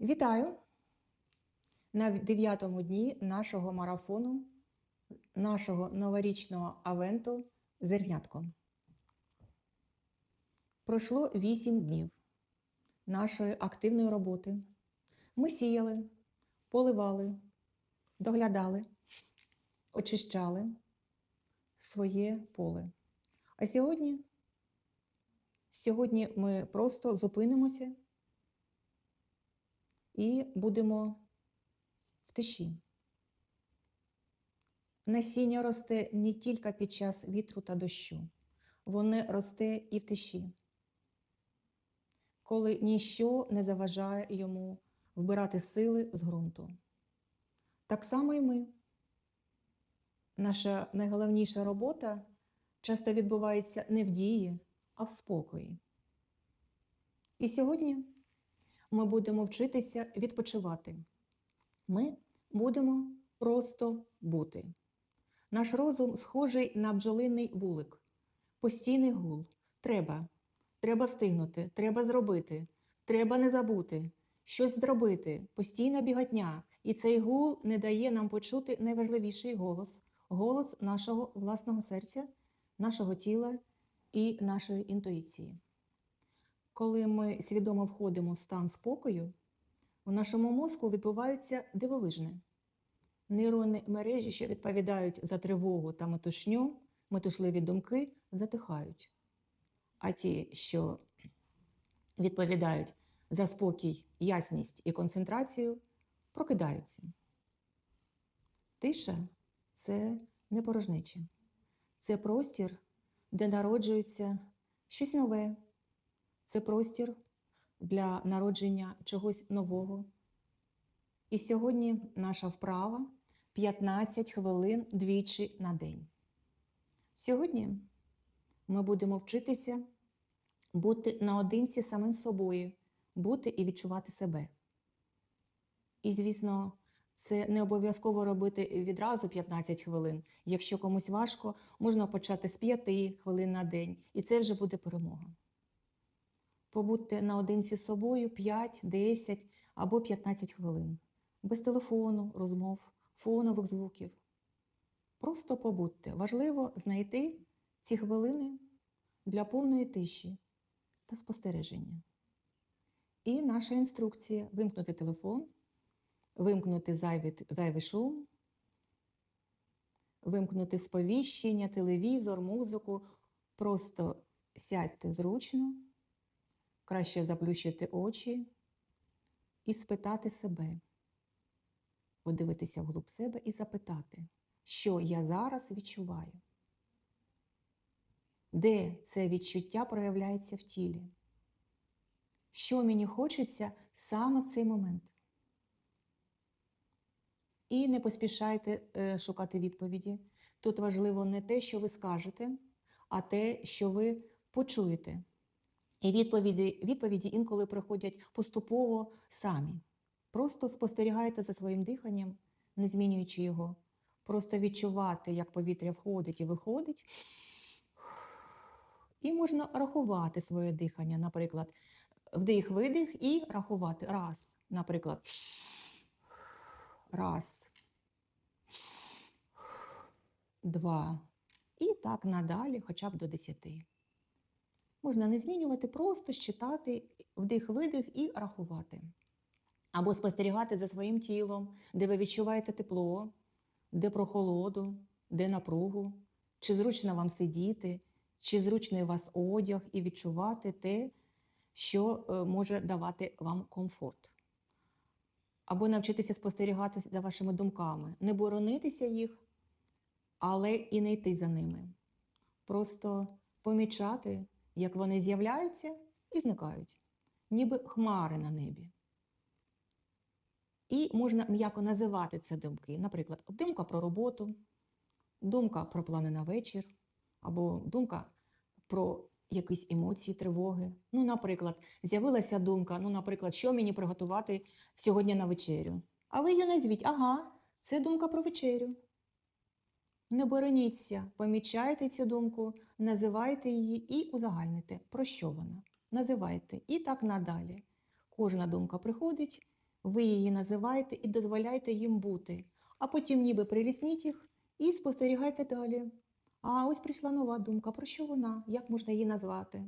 Вітаю на дев'ятому дні нашого марафону, нашого новорічного авенту Зернятко. Пройшло вісім днів нашої активної роботи. Ми сіяли, поливали, доглядали, очищали своє поле. А сьогодні, сьогодні ми просто зупинимося і будемо в тиші. Насіння росте не тільки під час вітру та дощу, воно росте і в тиші, коли ніщо не заважає йому вбирати сили з ґрунту. Так само і ми. Наша найголовніша робота часто відбувається не в дії, а в спокої. І сьогодні ми будемо вчитися відпочивати. Ми будемо просто бути. Наш розум схожий на бджолиний вулик, постійний гул. Треба, треба встигнути, треба зробити, треба не забути, щось зробити, постійна біготня. І цей гул не дає нам почути найважливіший голос голос нашого власного серця, нашого тіла і нашої інтуїції. Коли ми свідомо входимо в стан спокою, у нашому мозку відбувається дивовижне. Нейронні мережі, що відповідають за тривогу та метушню, метушливі думки, затихають. А ті, що відповідають за спокій, ясність і концентрацію, прокидаються. Тиша це не порожнеча. Це простір, де народжується щось нове. Це простір для народження чогось нового. І сьогодні наша вправа 15 хвилин двічі на день. Сьогодні ми будемо вчитися бути наодинці самим собою, бути і відчувати себе. І, звісно, це не обов'язково робити відразу 15 хвилин. Якщо комусь важко, можна почати з 5 хвилин на день, і це вже буде перемога. Побудьте наодинці з собою 5, 10 або 15 хвилин, без телефону, розмов, фонових звуків. Просто побудьте. Важливо знайти ці хвилини для повної тиші та спостереження. І наша інструкція вимкнути телефон, вимкнути зайвий, зайвий шум, вимкнути сповіщення, телевізор, музику. Просто сядьте зручно краще заплющити очі і спитати себе, подивитися вглуб себе і запитати, що я зараз відчуваю, де це відчуття проявляється в тілі, що мені хочеться саме в цей момент. І не поспішайте е, шукати відповіді. Тут важливо не те, що ви скажете, а те, що ви почуєте. І відповіді, відповіді інколи приходять поступово самі. Просто спостерігайте за своїм диханням, не змінюючи його. Просто відчувати, як повітря входить і виходить. І можна рахувати своє дихання, наприклад, вдих-видих і рахувати. Раз, наприклад. Раз. Два. І так надалі, хоча б до десяти. Можна не змінювати, просто считати вдих-видих і рахувати. Або спостерігати за своїм тілом, де ви відчуваєте тепло, де прохолоду, де напругу, чи зручно вам сидіти, чи зручний вас одяг, і відчувати те, що е, може давати вам комфорт. Або навчитися спостерігати за вашими думками, не боронитися їх, але і не йти за ними. Просто помічати як вони з'являються і зникають, ніби хмари на небі. І можна м'яко називати це думки. Наприклад, думка про роботу, думка про плани на вечір, або думка про якісь емоції, тривоги. Ну, наприклад, з'явилася думка, ну, наприклад, що мені приготувати сьогодні на вечерю. А ви її назвіть, ага, це думка про вечерю. Не бороніться, помічайте цю думку, називайте її і узагальните, про що вона. Називайте і так надалі. Кожна думка приходить, Ви її називаєте і дозволяєте їм бути. А потім ніби прирісніть їх і спостерігайте далі. А ось прийшла нова думка. Про що вона? Як можна її назвати?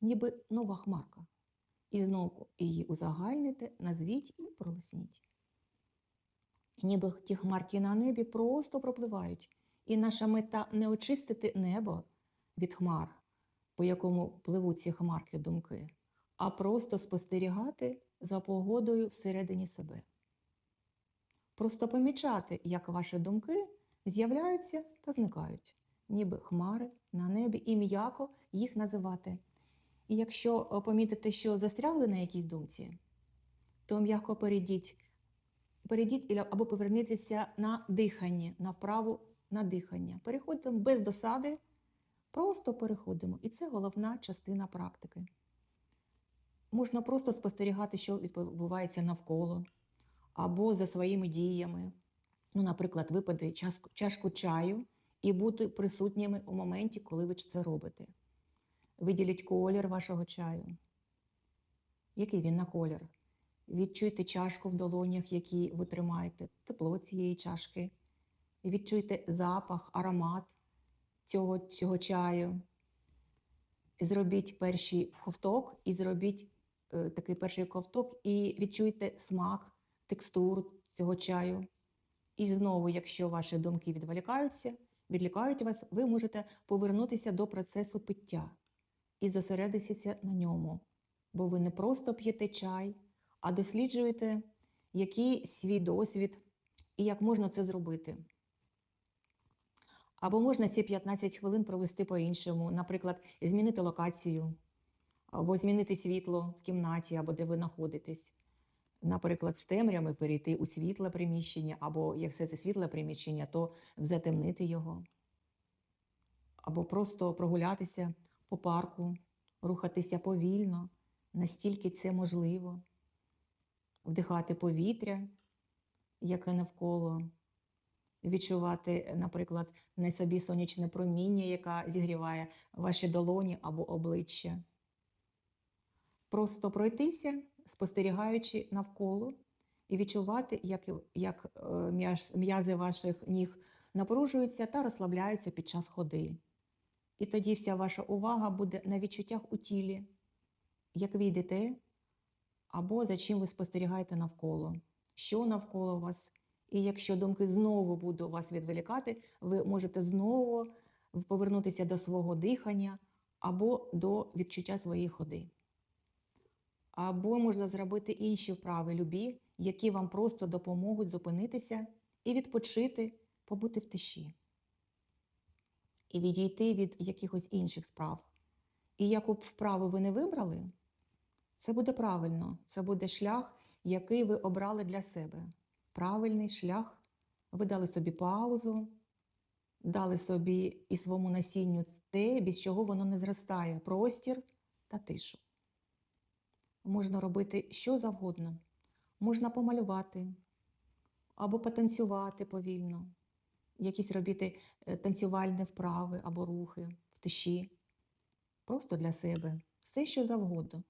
Ніби нова хмарка. І знову її узагальните, назвіть і пролисніть. Ніби ті хмарки на небі просто пропливають. І наша мета не очистити небо від хмар, по якому пливуть ці хмарки думки, а просто спостерігати за погодою всередині себе. Просто помічати, як ваші думки з'являються та зникають, ніби хмари на небі, і м'яко їх називати. І якщо е, помітите, що застрягли на якійсь думці, то м'яко перейдіть, перейдіть або повернітеся на дихання, на вправу на дихання. Переходимо без досади, просто переходимо. І це головна частина практики. Можна просто спостерігати, що відбувається навколо, або за своїми діями. Ну, наприклад, випити чашку, чашку чаю і бути присутніми у моменті, коли ви це робите. Виділіть колір вашого чаю. Який він на колір? Відчуйте чашку в долонях, які ви тримаєте, тепло цієї чашки. Відчуйте запах, аромат цього, цього чаю. Зробіть перший ковток і зробіть е, такий перший ковток і відчуйте смак, текстуру цього чаю. І знову, якщо ваші думки відволікаються, відлікають вас, ви можете повернутися до процесу пиття і зосередитися на ньому. Бо ви не просто п'єте чай, а досліджуєте, який свій досвід і як можна це зробити. Або можна ці 15 хвилин провести по-іншому, наприклад, змінити локацію, або змінити світло в кімнаті, або де ви знаходитесь. Наприклад, з темрями перейти у світле приміщення, або якщо це світле приміщення, то затемнити його. Або просто прогулятися по парку, рухатися повільно, настільки це можливо, вдихати повітря, яке навколо, відчувати, наприклад, на собі сонячне проміння, яке зігріває ваші долоні або обличчя. Просто пройтися, спостерігаючи навколо, і відчувати, як, як е, м'язи ваших ніг напружуються та розслабляються під час ходи. І тоді вся ваша увага буде на відчуттях у тілі, як ви йдете, або за чим ви спостерігаєте навколо, що навколо вас. І якщо думки знову будуть вас відволікати, ви можете знову повернутися до свого дихання або до відчуття своєї ходи. Або можна зробити інші вправи любі, які вам просто допоможуть зупинитися і відпочити, побути в тиші і відійти від якихось інших справ. І яку б вправу ви не вибрали, це буде правильно. Це буде шлях, який ви обрали для себе. Правильний шлях. Ви дали собі паузу, дали собі і своєму насінню те, без чого воно не зростає простір та тишу. Можна робити що завгодно. Можна помалювати або потанцювати повільно, якісь робити е, танцювальні вправи або рухи в тиші, просто для себе, все що завгодно.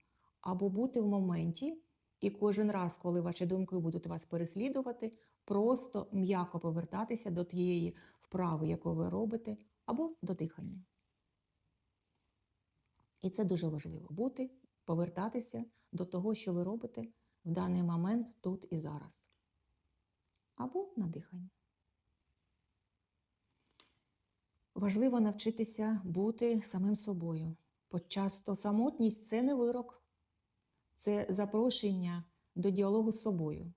Або бути в моменті, і кожен раз, коли ваші думки будуть вас переслідувати, просто м'яко повертатися до тієї вправи, яку ви робите, або до дихання. І це дуже важливо бути, повертатися до того, що ви робите в даний момент тут і зараз. Або на дихання. Важливо навчитися бути самим собою. Бо часто самотність це не вирок, це запрошення до діалогу з собою.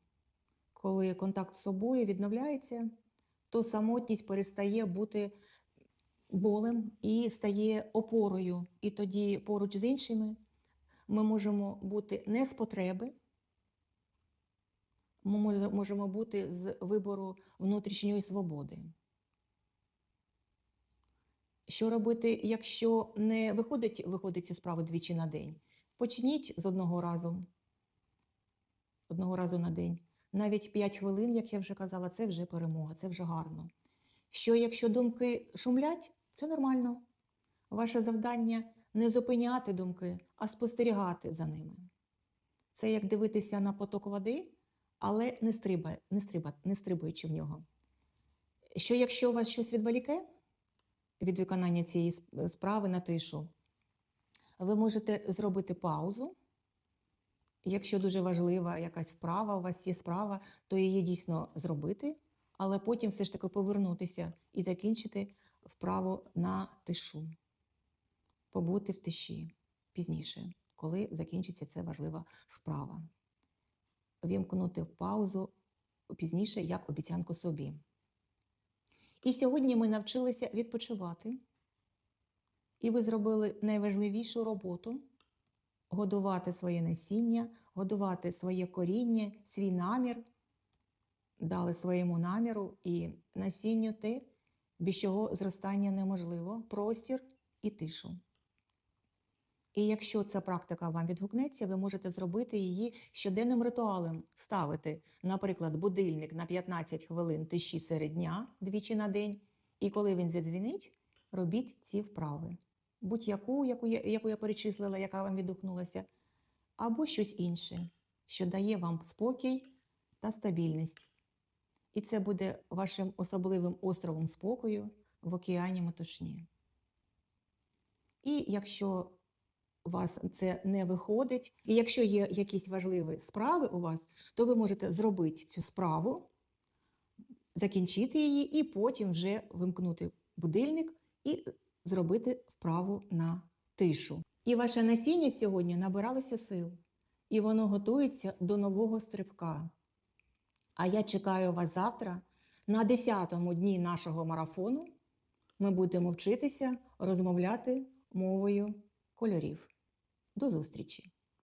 Коли контакт з собою відновляється, то самотність перестає бути болем і стає опорою. І тоді поруч з іншими ми можемо бути не з потреби, ми можемо бути з вибору внутрішньої свободи. Що робити, якщо не виходить, виходить цю справу двічі на день? Почніть з одного разу. Одного разу на день. Навіть 5 хвилин, як я вже казала, це вже перемога, це вже гарно. Що якщо думки шумлять, це нормально. Ваше завдання не зупиняти думки, а спостерігати за ними. Це як дивитися на поток води, але не, стриба, не, стриба, не стрибуючи в нього. Що якщо у вас щось відволіке від виконання цієї справи на тишу, ви можете зробити паузу. Якщо дуже важлива якась вправа, у вас є справа, то її дійсно зробити, але потім все ж таки повернутися і закінчити вправу на тишу, побути в тиші пізніше, коли закінчиться ця важлива справа. Вімкнути в паузу пізніше як обіцянку собі. І сьогодні ми навчилися відпочивати, і ви зробили найважливішу роботу годувати своє насіння, годувати своє коріння, свій намір, дали своєму наміру і насінню те, без чого зростання неможливо, простір і тишу. І якщо ця практика вам відгукнеться, ви можете зробити її щоденним ритуалом, ставити, наприклад, будильник на 15 хвилин тиші серед дня двічі на день, і коли він задзвінить, робіть ці вправи. Будь-яку, яку я, яку я перечислила, яка вам відгукнулася, або щось інше, що дає вам спокій та стабільність. І це буде вашим особливим островом спокою в океані метушні. І якщо у вас це не виходить, і якщо є якісь важливі справи у вас, то ви можете зробити цю справу, закінчити її, і потім вже вимкнути будильник і зробити вправу на тишу. І ваше насіння сьогодні набиралося сил, і воно готується до нового стрибка. А я чекаю вас завтра на 10-му дні нашого марафону. Ми будемо вчитися розмовляти мовою кольорів. До зустрічі!